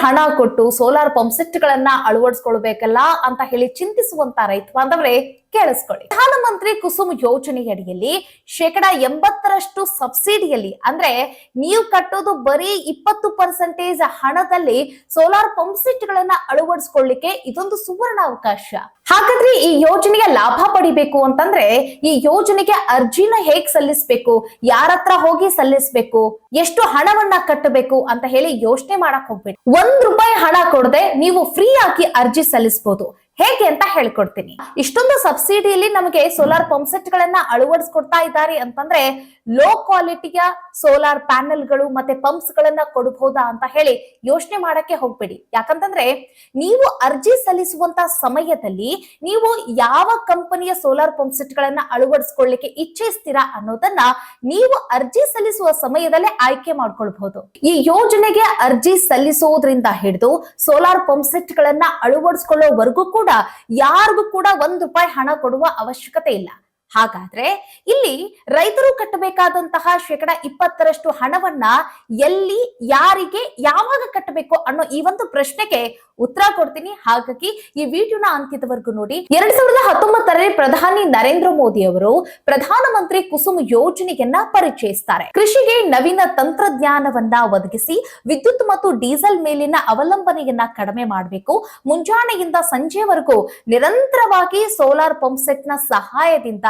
ಹಣ ಕೊಟ್ಟು solar pump set ಗಳನ್ನ ಅಳವಡಿಸ್ಕೊಳ್ಬೇಕಲ್ಲ ಅಂತ ಹೇಳಿ ಚಿಂತಿಸುವಂತ ರೈತ ಬಾಂಧವರೇ ಕೇಳಿಸ್ಕೊಳ್ಳಿ. ಪ್ರಧಾನಮಂತ್ರಿ ಕುಸುಮ್ ಯೋಜನೆಯಡಿಯಲ್ಲಿ ಶೇಕಡ ಎಂಬತ್ತರಷ್ಟು ಸಬ್ಸಿಡಿಯಲ್ಲಿ, ಅಂದ್ರೆ ನೀವು ಕಟ್ಟೋದು ಬರೀ ಇಪ್ಪತ್ತು ಪರ್ಸೆಂಟೇಜ್ ಹಣದಲ್ಲಿ ಸೋಲಾರ್ ಪಂಪ್ ಸೆಟ್ ಗಳನ್ನ ಅಳವಡಿಸ್ಕೊಳ್ಳಿಕ್ಕೆ ಇದೊಂದು ಸುವರ್ಣ ಅವಕಾಶ. ಹಾಗಾದ್ರೆ ಈ ಯೋಜನೆಯ ಲಾಭ ಪಡಿಬೇಕು ಅಂತಂದ್ರೆ ಈ ಯೋಜನೆಗೆ ಅರ್ಜಿನ ಹೇಗ್ ಸಲ್ಲಿಸ್ಬೇಕು, ಯಾರ ಹತ್ರ ಹೋಗಿ ಸಲ್ಲಿಸ್ಬೇಕು, ಎಷ್ಟು ಹಣವನ್ನ ಕಟ್ಟಬೇಕು ಅಂತ ಹೇಳಿ ಯೋಚನೆ ಮಾಡಕ್ ಹೋಗ್ಬೇಕು ಒಂದ್ ರೂಪಾಯಿ ಹಣ ಕೊಡದೆ ನೀವು ಫ್ರೀ ಆಗಿ ಅರ್ಜಿ ಸಲ್ಲಿಸಬಹುದು ಹೇಗೆ ಅಂತ ಹೇಳ್ಕೊಡ್ತೀನಿ. ಇಷ್ಟೊಂದು ಸಬ್ಸಿಡಿಯಲ್ಲಿ ನಮಗೆ ಸೋಲಾರ್ ಪಂಪ್ ಸೆಟ್ ಗಳನ್ನ ಅಳವಡಿಸ್ಕೊಡ್ತಾ ಇದ್ದಾರೆ ಅಂತಂದ್ರೆ ಲೋ ಕ್ವಾಲಿಟಿಯ ಸೋಲಾರ್ ಪ್ಯಾನೆಲ್ಗಳು ಮತ್ತೆ ಪಂಪ್ಸ್ ಗಳನ್ನ ಕೊಡಬಹುದಾ ಅಂತ ಹೇಳಿ ಯೋಚನೆ ಮಾಡಕ್ಕೆ ಹೋಗ್ಬೇಡಿ. ಯಾಕಂತಂದ್ರೆ ನೀವು ಅರ್ಜಿ ಸಲ್ಲಿಸುವಂತ ಸಮಯದಲ್ಲಿ ನೀವು ಯಾವ ಕಂಪನಿಯ ಸೋಲಾರ್ ಪಂಪ್ ಸೆಟ್ ಗಳನ್ನ ಅಳವಡಿಸ್ಕೊಳ್ಳಿಕ್ಕೆ ಇಚ್ಛಿಸ್ತೀರಾ ಅನ್ನೋದನ್ನ ನೀವು ಅರ್ಜಿ ಸಲ್ಲಿಸುವ ಸಮಯದಲ್ಲೇ ಆಯ್ಕೆ ಮಾಡ್ಕೊಳ್ಬಹುದು. ಈ ಯೋಜನೆಗೆ ಅರ್ಜಿ ಸಲ್ಲಿಸುವುದರಿಂದ ಹಿಡಿದು ಸೋಲಾರ್ ಪಂಪ್ ಸೆಟ್ ಗಳನ್ನ ಅಳವಡಿಸ್ಕೊಳ್ಳೋವರೆಗೂ ಕೂಡ ಯಾರಿಗೂ ಕೂಡ ಒಂದ್ ರೂಪಾಯಿ ಹಣ ಕೊಡುವ ಅವಶ್ಯಕತೆ ಇಲ್ಲ. ಹಾಗಾದ್ರೆ ಇಲ್ಲಿ ರೈತರು ಕಟ್ಟಬೇಕಾದಂತಹ ಶೇಕಡ ಇಪ್ಪತ್ತರಷ್ಟು ಹಣವನ್ನ ಎಲ್ಲಿ, ಯಾರಿಗೆ, ಯಾವಾಗ ಕಟ್ಟಬೇಕು ಅನ್ನೋ ಈ ಒಂದು ಪ್ರಶ್ನೆಗೆ ಉತ್ತರ ಕೊಡ್ತೀನಿ. ಹಾಗಾಗಿ ಈ ವಿಡಿಯೋನ ಅಂತ್ಯದವರೆಗೂ ನೋಡಿ. ಎರಡ್ ಸಾವಿರದ ಹತ್ತೊಂಬತ್ತರಲ್ಲಿ ಪ್ರಧಾನಿ ನರೇಂದ್ರ ಮೋದಿ ಅವರು ಪ್ರಧಾನಮಂತ್ರಿ ಕುಸುಮ್ ಯೋಜನೆಯನ್ನ ಪರಿಚಯಿಸ್ತಾರೆ. ಕೃಷಿಗೆ ನವೀನ ತಂತ್ರಜ್ಞಾನವನ್ನ ಒದಗಿಸಿ ವಿದ್ಯುತ್ ಮತ್ತು ಡೀಸೆಲ್ ಮೇಲಿನ ಅವಲಂಬನೆಯನ್ನ ಕಡಿಮೆ ಮಾಡಬೇಕು. ಮುಂಜಾನೆಯಿಂದ ಸಂಜೆವರೆಗೂ ನಿರಂತರವಾಗಿ ಸೋಲಾರ್ ಪಂಪ್ ಸೆಟ್ನ ಸಹಾಯದಿಂದ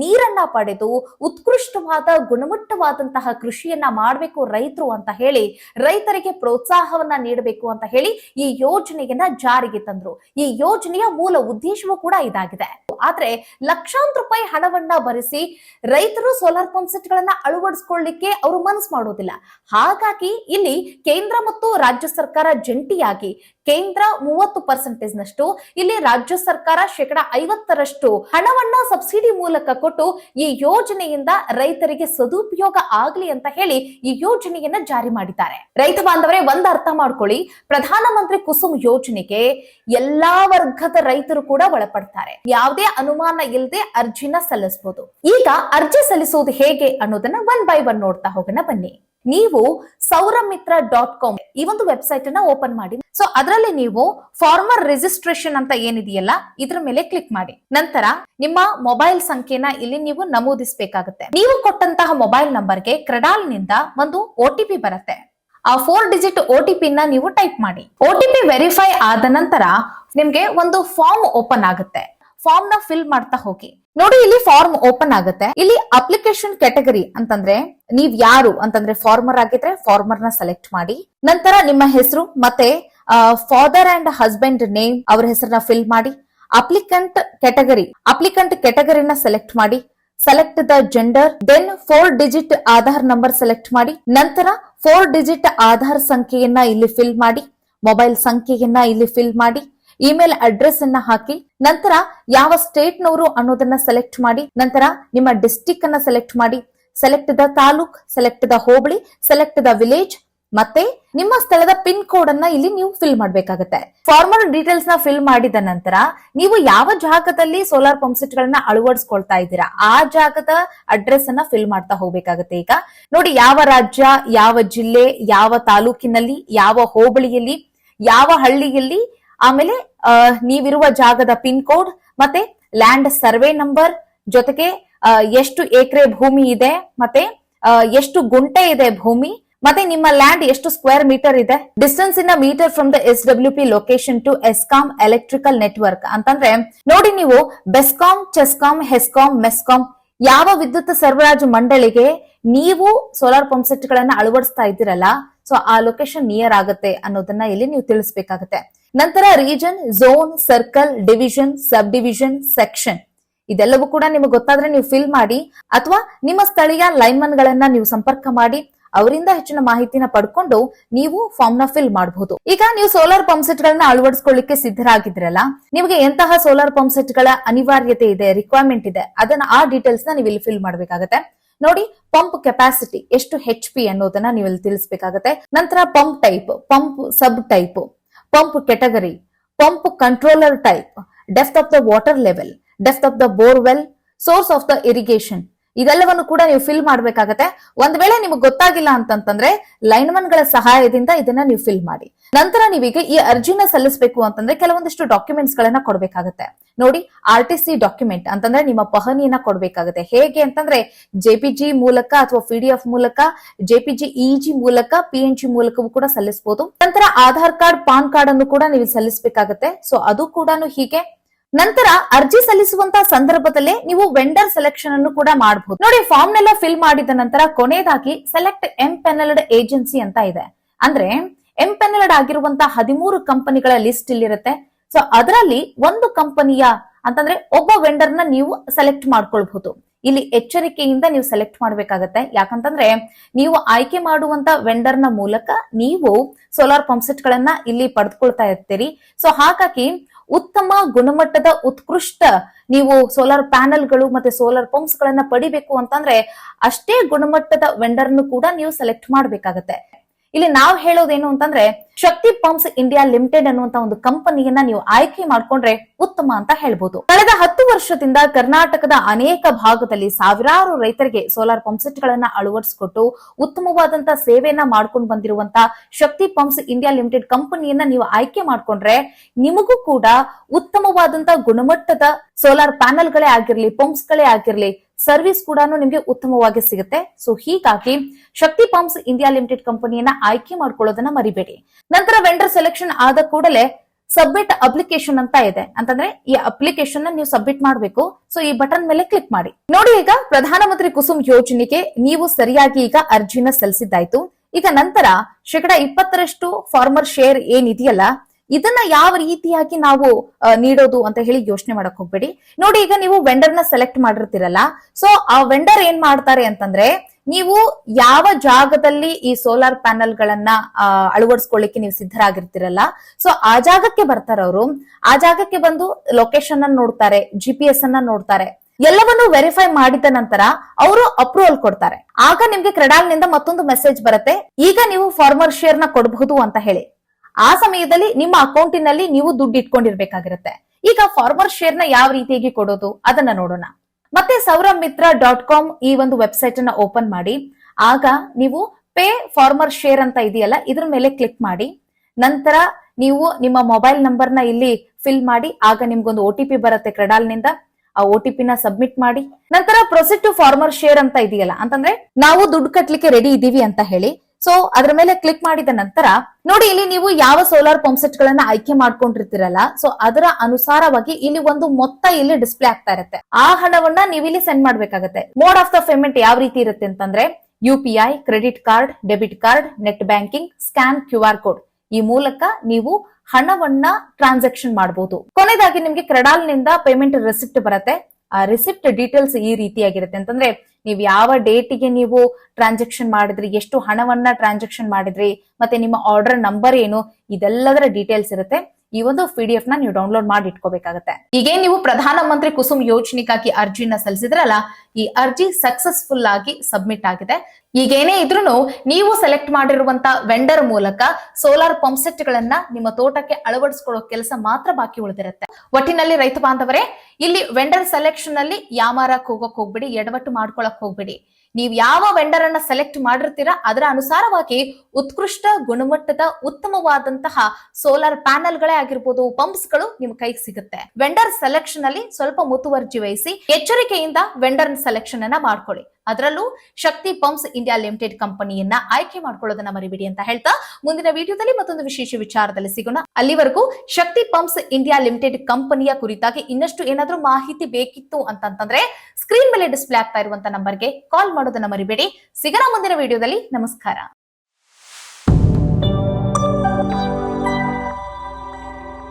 ನೀರನ್ನ ಪಡೆದು ಉತ್ಕೃಷ್ಟವಾದ, ಗುಣಮಟ್ಟವಾದಂತಹ ಕೃಷಿಯನ್ನ ಮಾಡಬೇಕು ರೈತರು ಅಂತ ಹೇಳಿ, ರೈತರಿಗೆ ಪ್ರೋತ್ಸಾಹವನ್ನ ನೀಡಬೇಕು ಅಂತ ಹೇಳಿ ಈ ಯೋಜನೆಯನ್ನ ಜಾರಿಗೆ ತಂದ್ರು. ಈ ಯೋಜನೆಯ ಮೂಲ ಉದ್ದೇಶವೂ ಕೂಡ ಇದಾಗಿದೆ. ಆದ್ರೆ ಲಕ್ಷಾಂತರ ರೂಪಾಯಿ ಹಣವನ್ನ ಭರಿಸಿ ರೈತರು ಸೋಲಾರ್ ಪಂಪ್ ಸೆಟ್ ಗಳನ್ನ ಅಳವಡಿಸ್ಕೊಳ್ಳಿಕ್ಕೆ ಅವರು ಮನಸ್ಸು ಮಾಡೋದಿಲ್ಲ. ಹಾಗಾಗಿ ಇಲ್ಲಿ ಕೇಂದ್ರ ಮತ್ತು ರಾಜ್ಯ ಸರ್ಕಾರ ಜಂಟಿಯಾಗಿ ಕೇಂದ್ರ ಮೂವತ್ತು ಪರ್ಸೆಂಟೇಜ್ ನಷ್ಟು, ಇಲ್ಲಿ ರಾಜ್ಯ ಸರ್ಕಾರ ಶೇಕಡ ಐವತ್ತರಷ್ಟು ಹಣವನ್ನ ಸಬ್ಸಿಡಿ ಕೊಟ್ಟು ಈ ಯೋಜನೆಯಿಂದ ರೈತರಿಗೆ ಸದುಪಯೋಗ ಆಗ್ಲಿ ಅಂತ ಹೇಳಿ ಈ ಯೋಜನೆಯನ್ನ ಜಾರಿ ಮಾಡಿದ್ದಾರೆ. ರೈತ ಬಾಂಧವರೇ, ಒಂದ್ ಅರ್ಥ ಮಾಡ್ಕೊಳ್ಳಿ. ಪ್ರಧಾನಮಂತ್ರಿ ಕುಸುಮ್ ಯೋಜನೆಗೆ ಎಲ್ಲಾ ವರ್ಗದ ರೈತರು ಕೂಡ ಒಳಪಡ್ತಾರೆ. ಯಾವುದೇ ಅನುಮಾನ ಇಲ್ಲದೆ ಅರ್ಜಿನ ಸಲ್ಲಿಸಬಹುದು ಈಗ ಅರ್ಜಿ ಸಲ್ಲಿಸುವುದು ಹೇಗೆ ಅನ್ನೋದನ್ನ ಒನ್ ಬೈ ಒನ್ ನೋಡ್ತಾ ಹೋಗೋಣ ಬನ್ನಿ. ನೀವು ಸೌರಮಿತ್ರ ಡಾಟ್ ಕಾಮ್ ಈ ಒಂದು ವೆಬ್ಸೈಟ್ ಅನ್ನ ಓಪನ್ ಮಾಡಿ ಸೊ ಅದರಲ್ಲಿ ನೀವು ಫಾರ್ಮರ್ ರಿಜಿಸ್ಟ್ರೇಷನ್ ಅಂತ ಏನಿದೆಯಲ್ಲ, ಇದ್ರ ಮೇಲೆ ಕ್ಲಿಕ್ ಮಾಡಿ. ನಂತರ ನಿಮ್ಮ ಮೊಬೈಲ್ ಸಂಖ್ಯೆನ ಇಲ್ಲಿ ನೀವು ನಮೂದಿಸಬೇಕಾಗುತ್ತೆ. ನೀವು ಕೊಟ್ಟಂತಹ ಮೊಬೈಲ್ ನಂಬರ್ಗೆ ಕ್ರೆಡಾಲ್ನಿಂದ ಒಂದು ಒ ಬರುತ್ತೆ. ಆ ಫೋರ್ ಡಿಜಿಟ್ ಒ ಟಿ ನ ನೀವು ಟೈಪ್ ಮಾಡಿ. ಒ ಟಿ ವೆರಿಫೈ ಆದ ನಂತರ ನಿಮ್ಗೆ ಒಂದು ಫಾರ್ಮ್ ಓಪನ್ ಆಗುತ್ತೆ. ಫಾರ್ಮ್ನ ಫಿಲ್ ಮಾಡ್ತಾ ಹೋಗಿ. ನೋಡಿ, ಇಲ್ಲಿ ಫಾರ್ಮ್ ಓಪನ್ ಆಗುತ್ತೆ. ಇಲ್ಲಿ ಅಪ್ಲಿಕೇಶನ್ ಕ್ಯಾಟಗರಿ ಅಂತಂದ್ರೆ ನೀವ್ ಯಾರು ಅಂತಂದ್ರೆ ಫಾರ್ಮರ್ ಆಗಿದ್ರೆ ಫಾರ್ಮರ್ನ ಸೆಲೆಕ್ಟ್ ಮಾಡಿ. ನಂತರ ನಿಮ್ಮ ಹೆಸರು, ಮತ್ತೆ ಫಾದರ್ ಅಂಡ್ ಹಸ್ಬೆಂಡ್ ನೇಮ್ ಅವರ ಹೆಸರನ್ನ ಫಿಲ್ ಮಾಡಿ. ಅಪ್ಲಿಕಂಟ್ ಕ್ಯಾಟಗರಿ ಅಪ್ಲಿಕಂಟ್ ಕ್ಯಾಟಗರಿನ ಸೆಲೆಕ್ಟ್ ಮಾಡಿ. Select the gender then four digit Aadhaar number select ಮಾಡಿ. ನಂತರ ಫೋರ್ ಡಿಜಿಟ್ ಆಧಾರ್ ಸಂಖ್ಯೆಯನ್ನ ಇಲ್ಲಿ ಫಿಲ್ ಮಾಡಿ. ಮೊಬೈಲ್ ಸಂಖ್ಯೆಯನ್ನ ಇಲ್ಲಿ ಫಿಲ್ ಮಾಡಿ. ಇಮೇಲ್ ಅಡ್ರೆಸ್ ಅನ್ನ ಹಾಕಿ, ನಂತರ ಯಾವ ಸ್ಟೇಟ್ ನವರು ಅನ್ನೋದನ್ನ ಸೆಲೆಕ್ಟ್ ಮಾಡಿ, ನಂತರ ನಿಮ್ಮ ಡಿಸ್ಟಿಕ್ ಅನ್ನ ಸೆಲೆಕ್ಟ್ ಮಾಡಿ. Select the taluk select the hobli select the village ಮತ್ತೆ ನಿಮ್ಮ ಸ್ಥಳದ ಪಿನ್ ಕೋಡ್ ಅನ್ನ ಇಲ್ಲಿ ನೀವು ಫಿಲ್ ಮಾಡಬೇಕಾಗುತ್ತೆ. ಫಾರ್ಮಲ್ ಡೀಟೇಲ್ಸ್ನ ಫಿಲ್ ಮಾಡಿದ ನಂತರ ನೀವು ಯಾವ ಜಾಗದಲ್ಲಿ ಸೋಲಾರ್ ಪಂಪ್ ಸೆಟ್ ಗಳನ್ನ ಅಳವಡಿಸ್ಕೊಳ್ತಾ ಇದ್ದೀರಾ, ಆ ಜಾಗದ ಅಡ್ರೆಸ್ ಅನ್ನ ಫಿಲ್ ಮಾಡ್ತಾ ಹೋಗ್ಬೇಕಾಗತ್ತೆ ಈಗ. ನೋಡಿ, ಯಾವ ರಾಜ್ಯ, ಯಾವ ಜಿಲ್ಲೆ, ಯಾವ ತಾಲೂಕಿನಲ್ಲಿ, ಯಾವ ಹೋಬಳಿಯಲ್ಲಿ, ಯಾವ ಹಳ್ಳಿಯಲ್ಲಿ ಆಮೇಲೆ ನೀವಿರುವ ಜಾಗದ ಪಿನ್ ಕೋಡ್ ಮತ್ತೆ ಲ್ಯಾಂಡ್ ಸರ್ವೆ ನಂಬರ್ ಜೊತೆಗೆ ಎಷ್ಟು ಎಕರೆ ಭೂಮಿ ಇದೆ, ಮತ್ತೆ ಎಷ್ಟು ಗುಂಟೆ ಇದೆ ಭೂಮಿ, ಮತ್ತೆ ನಿಮ್ಮ ಲ್ಯಾಂಡ್ ಎಷ್ಟು ಸ್ಕ್ವೇರ್ ಮೀಟರ್ ಇದೆ. Distance in metre from the S W P location to ESCOM electrical network ಅಂತಂದ್ರೆ, ನೋಡಿ ನೀವು ಬೆಸ್ಕಾಂ ಚೆಸ್ಕಾಂ ಹೆಸ್ಕಾಂ ಮೆಸ್ಕಾಂ ಯಾವ ವಿದ್ಯುತ್ ಸರಬರಾಜು ಮಂಡಳಿಗೆ ನೀವು ಸೋಲಾರ್ ಪಂಪ್ ಸೆಟ್ ಗಳನ್ನ ಅಳವಡಿಸ್ತಾ ಇದ್ದೀರಲ್ಲ ಸೊ ಆ ಲೊಕೇಶನ್ ನಿಯರ್ ಆಗುತ್ತೆ ಅನ್ನೋದನ್ನ ಇಲ್ಲಿ ನೀವು ತಿಳಿಸ್ಬೇಕಾಗತ್ತೆ. ನಂತರ region zone circle division sub division section ಇದೆಲ್ಲವೂ ಕೂಡ ನಿಮಗೆ ಗೊತ್ತಾದ್ರೆ ನೀವು ಫಿಲ್ ಮಾಡಿ ಅಥವಾ ನಿಮ್ಮ ಸ್ಥಳೀಯ ಲೈನ್ಮನ್ ಗಳನ್ನ ನೀವು ಸಂಪರ್ಕ ಮಾಡಿ, ಅವರಿಂದ ಹೆಚ್ಚಿನ ಮಾಹಿತಿನ ಪಡ್ಕೊಂಡು ನೀವು ಫಾರ್ಮ್ನ ಫಿಲ್ ಮಾಡಬಹುದು ಈಗ ನೀವು ಸೋಲಾರ್ ಪಂಪ್ ಸೆಟ್ ಗಳನ್ನ ಅಳವಡಿಸ್ಕೊಳ್ಳಿಕ್ಕೆ ಸಿದ್ಧರಾಗಿದ್ರಲ್ಲ, ನಿಮಗೆ ಎಂತಹ ಸೋಲಾರ್ ಪಂಪ್ ಸೆಟ್ಗಳ ಅನಿವಾರ್ಯತೆ ಇದೆ ರಿಕ್ವೈರ್ಮೆಂಟ್ ಇದೆ, ಅದನ್ನ ಆ ಡೀಟೇಲ್ಸ್ನ ನೀವು ಇಲ್ಲಿ ಫಿಲ್ ಮಾಡಬೇಕಾಗತ್ತೆ. ನೋಡಿ ಪಂಪ್ ಕೆಪಾಸಿಟಿ ಎಷ್ಟು ಹೆಚ್ ಪಿ ಅನ್ನೋದನ್ನ ನೀವು ಇಲ್ಲಿ ತಿಳಿಸಬೇಕಾಗತ್ತೆ. ನಂತರ pump type pump sub type pump category, pump controller type, depth of the water level, depth of the bore well, source of the irrigation, ಇದೆಲ್ಲವನ್ನು ಕೂಡ ನೀವು ಫಿಲ್ ಮಾಡ್ಬೇಕಾಗತ್ತೆ. ಒಂದ್ ವೇಳೆ ನಿಮಗೆ ಗೊತ್ತಾಗಿಲ್ಲ ಅಂತಂತಂದ್ರೆ ಲೈನ್ಮನ್ಗಳ ಸಹಾಯದಿಂದ ಇದನ್ನ ನೀವು ಫಿಲ್ ಮಾಡಿ. ನಂತರ ನೀವೀಗ ಈ ಅರ್ಜಿನ ಸಲ್ಲಿಸಬೇಕು ಅಂತಂದ್ರೆ ಕೆಲವೊಂದಿಷ್ಟು ಡಾಕ್ಯುಮೆಂಟ್ಸ್ ಗಳನ್ನ ಕೊಡ್ಬೇಕಾಗತ್ತೆ. ನೋಡಿ ಆರ್ ಟಿ ಸಿ ಡಾಕ್ಯುಮೆಂಟ್ ಅಂತಂದ್ರೆ ನಿಮ್ಮ ಪಹನಿಯನ್ನ ಕೊಡ್ಬೇಕಾಗತ್ತೆ. ಹೇಗೆ ಅಂತಂದ್ರೆ ಜೆಪಿಜಿ ಮೂಲಕ ಅಥವಾ ಪಿಡಿಎಫ್ ಮೂಲಕ ಜೆಪಿಜಿ ಇಜಿ ಮೂಲಕ ಪಿಎನ್ಜಿ ಮೂಲಕವೂ ಕೂಡ ಸಲ್ಲಿಸಬಹುದು ನಂತರ ಆಧಾರ್ ಕಾರ್ಡ್, ಪಾನ್ ಕಾರ್ಡ್ ಅನ್ನು ಕೂಡ ನೀವು ಸಲ್ಲಿಸಬೇಕಾಗತ್ತೆ. ಸೊ ಅದು ಕೂಡ ಹೀಗೆ. ನಂತರ ಅರ್ಜಿ ಸಲ್ಲಿಸುವಂತ ಸಂದರ್ಭದಲ್ಲೇ ನೀವು ವೆಂಡರ್ ಸೆಲೆಕ್ಷನ್ ಅನ್ನು ಕೂಡ ಮಾಡಬಹುದು ನೋಡಿ ಫಾರ್ಮ್ ನೆಲ್ಲ ಫಿಲ್ ಮಾಡಿದ ನಂತರ ಕೊನೆಯದಾಗಿ ಸೆಲೆಕ್ಟ್ ಎಂ ಪೆನಲ್ಡ್ ಏಜೆನ್ಸಿ ಅಂತ ಇದೆ. ಅಂದ್ರೆ ಎಂ ಪೆನಲ್ಡ್ ಆಗಿರುವಂತಹ ಹದಿಮೂರು ಕಂಪನಿಗಳ ಲಿಸ್ಟ್ ಇಲ್ಲಿರುತ್ತೆ. ಸೊ ಅದರಲ್ಲಿ ಒಂದು ಕಂಪನಿಯ ಅಂತಂದ್ರೆ ಒಬ್ಬ ವೆಂಡರ್ನ ನೀವು ಸೆಲೆಕ್ಟ್ ಮಾಡ್ಕೊಳ್ಬಹುದು ಇಲ್ಲಿ ಎಚ್ಚರಿಕೆಯಿಂದ ನೀವು ಸೆಲೆಕ್ಟ್ ಮಾಡ್ಬೇಕಾಗತ್ತೆ. ಯಾಕಂತಂದ್ರೆ ನೀವು ಆಯ್ಕೆ ಮಾಡುವಂತ ವೆಂಡರ್ನ ಮೂಲಕ ನೀವು ಸೋಲಾರ್ ಪಂಪ್ಸೆಟ್ ಗಳನ್ನ ಇಲ್ಲಿ ಪಡೆದುಕೊಳ್ತಾ ಇರ್ತೀರಿ. ಸೊ ಹಾಗಾಗಿ ಉತ್ತಮ ಗುಣಮಟ್ಟದ ಉತ್ಕೃಷ್ಟ ನೀವು ಸೋಲಾರ್ ಪ್ಯಾನೆಲ್ಗಳು ಮತ್ತೆ ಸೋಲಾರ್ ಪಂಪ್ಸ್ ಗಳನ್ನ ಪಡಿಬೇಕು ಅಂತಂದ್ರೆ ಅಷ್ಟೇ ಗುಣಮಟ್ಟದ ವೆಂಡರ್ನು ಕೂಡ ನೀವು ಸೆಲೆಕ್ಟ್ ಮಾಡ್ಬೇಕಾಗತ್ತೆ. ಇಲ್ಲಿ ನಾವು ಹೇಳೋದೇನು ಅಂತಂದ್ರೆ, ಶಕ್ತಿ ಪಂಪ್ಸ್ ಇಂಡಿಯಾ ಲಿಮಿಟೆಡ್ ಅನ್ನುವಂತ ಒಂದು ಕಂಪನಿಯನ್ನ ನೀವು ಆಯ್ಕೆ ಮಾಡ್ಕೊಂಡ್ರೆ ಉತ್ತಮ ಅಂತ ಹೇಳ್ಬೋದು. ಕಳೆದ ಹತ್ತು ವರ್ಷದಿಂದ ಕರ್ನಾಟಕದ ಅನೇಕ ಭಾಗದಲ್ಲಿ ಸಾವಿರಾರು ರೈತರಿಗೆ ಸೋಲಾರ್ ಪಂಪ್ಸೆಟ್ ಗಳನ್ನ ಅಳವಡಿಸಿಕೊಟ್ಟು ಉತ್ತಮವಾದಂತ ಸೇವೆಯನ್ನ ಮಾಡ್ಕೊಂಡು ಬಂದಿರುವಂತ ಶಕ್ತಿ ಪಂಪ್ಸ್ ಇಂಡಿಯಾ ಲಿಮಿಟೆಡ್ ಕಂಪನಿಯನ್ನ ನೀವು ಆಯ್ಕೆ ಮಾಡ್ಕೊಂಡ್ರೆ ನಿಮಗೂ ಕೂಡ ಉತ್ತಮವಾದಂತ ಗುಣಮಟ್ಟದ ಸೋಲಾರ್ ಪ್ಯಾನೆಲ್ ಗಳೇ ಆಗಿರ್ಲಿ ಪಂಪ್ಸ್ ಗಳೇ ಆಗಿರ್ಲಿ ಸರ್ವಿಸ್ ಕೂಡ ನಿಮ್ಗೆ ಉತ್ತಮವಾಗಿ ಸಿಗುತ್ತೆ. ಸೊ ಹೀಗಾಗಿ ಶಕ್ತಿ ಪಂಪ್ಸ್ ಇಂಡಿಯಾ ಲಿಮಿಟೆಡ್ ಕಂಪನಿಯನ್ನ ಆಯ್ಕೆ ಮಾಡ್ಕೊಳ್ಳೋದನ್ನ ಮರಿಬೇಡಿ. ನಂತರ ವೆಂಡರ್ ಸೆಲೆಕ್ಷನ್ ಆದ ಕೂಡಲೇ ಸಬ್ಮಿಟ್ ಅಪ್ಲಿಕೇಶನ್ ಅಂತ ಇದೆ. ಅಂತಂದ್ರೆ ಈ ಅಪ್ಲಿಕೇಶನ್ ನೀವು ಸಬ್ಮಿಟ್ ಮಾಡಬೇಕು. ಸೊ ಈ ಬಟನ್ ಮೇಲೆ ಕ್ಲಿಕ್ ಮಾಡಿ. ನೋಡಿ ಈಗ ಪ್ರಧಾನಮಂತ್ರಿ ಕುಸುಮ್ ಯೋಜನೆಗೆ ನೀವು ಸರಿಯಾಗಿ ಈಗ ಅರ್ಜಿನ ಸಲ್ಲಿಸಿದ್ದಾಯ್ತು. ಈಗ ನಂತರ ಶೇಕಡ ಇಪ್ಪತ್ತರಷ್ಟು ಫಾರ್ಮರ್ ಶೇರ್ ಏನಿದೆಯಲ್ಲ ಇದನ್ನ ಯಾವ ರೀತಿಯಾಗಿ ನಾವು ನೀಡೋದು ಅಂತ ಹೇಳಿ ಯೋಚನೆ ಮಾಡಕ್ ಹೋಗ್ಬೇಡಿ. ನೋಡಿ, ಈಗ ನೀವು ವೆಂಡರ್ನ ಸೆಲೆಕ್ಟ್ ಮಾಡಿರ್ತೀರಲ್ಲ ಸೊ ಆ ವೆಂಡರ್ ಏನ್ ಮಾಡ್ತಾರೆ ಅಂತಂದ್ರೆ, ನೀವು ಯಾವ ಜಾಗದಲ್ಲಿ ಈ ಸೋಲಾರ್ ಪ್ಯಾನೆಲ್ ಗಳನ್ನ ಅಳವಡಿಸ್ಕೊಳ್ಳಿಕ್ಕೆ ನೀವು ಸಿದ್ಧರಾಗಿರ್ತೀರಲ್ಲ ಸೊ ಆ ಜಾಗಕ್ಕೆ ಬರ್ತಾರೆ ಅವರು. ಆ ಜಾಗಕ್ಕೆ ಬಂದು ಲೊಕೇಶನ್ ಅನ್ನ ನೋಡ್ತಾರೆ ಜಿ ಪಿ ಎಸ್ ಅನ್ನ ನೋಡ್ತಾರೆ, ಎಲ್ಲವನ್ನು ವೆರಿಫೈ ಮಾಡಿದ ನಂತರ ಅವರು ಅಪ್ರೂವಲ್ ಕೊಡ್ತಾರೆ. ಆಗ ನಿಮ್ಗೆ ಕ್ರೆಡಾಲ್ನಿಂದ ಮತ್ತೊಂದು ಮೆಸೇಜ್ ಬರುತ್ತೆ, ಈಗ ನೀವು ಫಾರ್ಮರ್ ಶೇರ್ನ ಕೊಡಬಹುದು ಅಂತ ಹೇಳಿ. ಆ ಸಮಯದಲ್ಲಿ ನಿಮ್ಮ ಅಕೌಂಟಿನಲ್ಲಿ ನೀವು ದುಡ್ಡು ಇಟ್ಕೊಂಡಿರ್ಬೇಕಾಗಿರುತ್ತೆ ಈಗ ಫಾರ್ಮರ್ ಶೇರ್ನ ಯಾವ ರೀತಿಯಾಗಿ ಕೊಡೋದು ಅದನ್ನ ನೋಡೋಣ. ಮತ್ತೆ ಸೌರಮಿತ್ರ ಡಾಟ್ ಕಾಮ್ ಈ ಒಂದು ವೆಬ್ಸೈಟ್ ಅನ್ನ ಓಪನ್ ಮಾಡಿ. ಆಗ ನೀವು ಪೇ ಫಾರ್ಮರ್ ಶೇರ್ ಅಂತ ಇದೆಯಲ್ಲ, ಇದ್ರ ಮೇಲೆ ಕ್ಲಿಕ್ ಮಾಡಿ. ನಂತರ ನೀವು ನಿಮ್ಮ ಮೊಬೈಲ್ ನಂಬರ್ನ ಇಲ್ಲಿ ಫಿಲ್ ಮಾಡಿ. ಆಗ ನಿಮ್ಗೊಂದು ಒ ಟಿ ಪಿ ಬರುತ್ತೆ ಕ್ರೆಡಾಲ್ನಿಂದ. ಆ ಒ ಟಿ ನ ಸಬ್ಮಿಟ್ ಮಾಡಿ. ನಂತರ ಪ್ರೊಸೆಸ್ ಟು ಫಾರ್ಮರ್ ಶೇರ್ ಅಂತ ಇದೆಯಲ್ಲ, ಅಂತಂದ್ರೆ ನಾವು ದುಡ್ಡು ಕಟ್ಲಿಕ್ಕೆ ರೆಡಿ ಇದೀವಿ ಅಂತ ಹೇಳಿ. ಸೊ ಅದ್ರ ಮೇಲೆ ಕ್ಲಿಕ್ ಮಾಡಿದ ನಂತರ, ನೋಡಿ ಇಲ್ಲಿ ನೀವು ಯಾವ ಸೋಲಾರ್ ಪಂಪ್ ಸೆಟ್ ಗಳನ್ನ ಆಯ್ಕೆ ಮಾಡ್ಕೊಂಡಿರ್ತೀರಲ್ಲ ಸೊ ಅದರ ಅನುಸಾರವಾಗಿ ಇಲ್ಲಿ ಒಂದು ಮೊತ್ತ ಇಲ್ಲಿ ಡಿಸ್ಪ್ಲೇ ಆಗ್ತಾ ಇರುತ್ತೆ. ಆ ಹಣವನ್ನ ನೀವು ಇಲ್ಲಿ ಸೆಂಡ್ ಮಾಡ್ಬೇಕಾಗತ್ತೆ. ಮೋಡ್ ಆಫ್ ದ ಪೇಮೆಂಟ್ ಯಾವ ರೀತಿ ಇರುತ್ತೆ ಅಂತಂದ್ರೆ you credit card debit card net banking scan Q R code ಈ ಮೂಲಕ ನೀವು ಹಣವನ್ನ ಟ್ರಾನ್ಸಾಕ್ಷನ್ ಮಾಡಬಹುದು ಕೊನೆಯದಾಗಿ ನಿಮ್ಗೆ ಕ್ರೆಡಾಲ್ನಿಂದ ಪೇಮೆಂಟ್ ರಿಸಿಪ್ಟ್ ಬರುತ್ತೆ. ಆ ರಿಸಿಪ್ಟ್ ಡೀಟೇಲ್ಸ್ ಈ ರೀತಿಯಾಗಿರುತ್ತೆ. ಅಂತಂದ್ರೆ ನೀವು ಯಾವ ಡೇಟಿಗೆ ನೀವು ಟ್ರಾನ್ಸಾಕ್ಷನ್ ಮಾಡಿದ್ರಿ, ಎಷ್ಟು ಹಣವನ್ನ ಟ್ರಾನ್ಸಾಕ್ಷನ್ ಮಾಡಿದ್ರಿ, ಮತ್ತೆ ನಿಮ್ಮ ಆರ್ಡರ್ ನಂಬರ್ ಏನು, ಇದೆಲ್ಲದರ ಡೀಟೇಲ್ಸ್ ಇರುತ್ತೆ. ಈ ಒಂದು ಪಿ ಡಿ ಎಫ್ನ ನೀವು ಡೌನ್ಲೋಡ್ ಮಾಡಿ ಇಟ್ಕೋಬೇಕಾಗತ್ತೆ. ಈಗ ನೀವು ಪ್ರಧಾನಮಂತ್ರಿ ಕುಸುಮ್ ಯೋಜನೆಗಾಗಿ ಅರ್ಜಿನ ಸಲ್ಲಿಸಿದ್ರಲ್ಲ, ಈ ಅರ್ಜಿ ಸಕ್ಸಸ್ಫುಲ್ ಆಗಿ ಸಬ್ಮಿಟ್ ಆಗಿದೆ. ಈಗೇನೇ ಇದ್ರೂ ನೀವು ಸೆಲೆಕ್ಟ್ ಮಾಡಿರುವಂತ ವೆಂಡರ್ ಮೂಲಕ ಸೋಲಾರ್ ಪಂಪ್ ಸೆಟ್ ಗಳನ್ನ ನಿಮ್ಮ ತೋಟಕ್ಕೆ ಅಳವಡಿಸಿಕೊಳ್ಳೋ ಕೆಲಸ ಮಾತ್ರ ಬಾಕಿ ಉಳಿದಿರುತ್ತೆ. ಒಟ್ಟಿನಲ್ಲಿ ರೈತ ಬಾಂಧವರೇ, ಇಲ್ಲಿ ವೆಂಡರ್ ಸೆಲೆಕ್ಷನ್ ಅಲ್ಲಿ ಯಾಮಾರಕ್ ಹೋಗಕ್ ಹೋಗ್ಬೇಡಿ, ಎಡವಟ್ಟು ಮಾಡ್ಕೊಳಕ್ ಹೋಗ್ಬಿಡಿ. ನೀವು ಯಾವ ವೆಂಡರ್ ಅನ್ನ ಸೆಲೆಕ್ಟ್ ಮಾಡಿರ್ತೀರಾ, ಅದರ ಅನುಸಾರವಾಗಿ ಉತ್ಕೃಷ್ಟ ಗುಣಮಟ್ಟದ ಉತ್ತಮವಾದಂತಹ ಸೋಲಾರ್ ಪ್ಯಾನೆಲ್ ಗಳೇ ಆಗಿರ್ಬೋದು ಪಂಪ್ಸ್ಗಳು ನಿಮ್ ಕೈಗೆ ಸಿಗುತ್ತೆ. ವೆಂಡರ್ ಸೆಲೆಕ್ಷನ್ ಅಲ್ಲಿ ಸ್ವಲ್ಪ ಮುತುವರ್ಜಿ ವಹಿಸಿ, ಎಚ್ಚರಿಕೆಯಿಂದ ವೆಂಡರ್ ಸೆಲೆಕ್ಷನ್ ಅನ್ನ ಮಾಡ್ಕೊಳ್ಳಿ. ಅದರಲ್ಲೂ ಶಕ್ತಿ ಪಂಪ್ಸ್ ಇಂಡಿಯಾ ಲಿಮಿಟೆಡ್ ಕಂಪನಿಯನ್ನ ಆಯ್ಕೆ ಮಾಡ್ಕೊಳ್ಳೋದನ್ನ ಮರಿಬೇಡಿ ಅಂತ ಹೇಳ್ತಾ ಮುಂದಿನ ವಿಡಿಯೋದಲ್ಲಿ ಮತ್ತೊಂದು ವಿಶೇಷ ವಿಚಾರದಲ್ಲಿ ಸಿಗೋಣ. ಅಲ್ಲಿವರೆಗೂ ಶಕ್ತಿ ಪಂಪ್ಸ್ ಇಂಡಿಯಾ ಲಿಮಿಟೆಡ್ ಕಂಪನಿಯ ಕುರಿತಾಗಿ ಇನ್ನಷ್ಟು ಏನಾದ್ರೂ ಮಾಹಿತಿ ಬೇಕಿತ್ತು ಅಂತಂತಂದ್ರೆ ಸ್ಕ್ರೀನ್ ಮೇಲೆ ಡಿಸ್ಪ್ಲೇ ಆಗ್ತಾ ಇರುವಂತ ನಂಬರ್ಗೆ ಕಾಲ್ ಮಾಡೋದನ್ನ ಮರಿಬೇಡಿ. ಸಿಗೋಣ ಮುಂದಿನ ವಿಡಿಯೋದಲ್ಲಿ. ನಮಸ್ಕಾರ.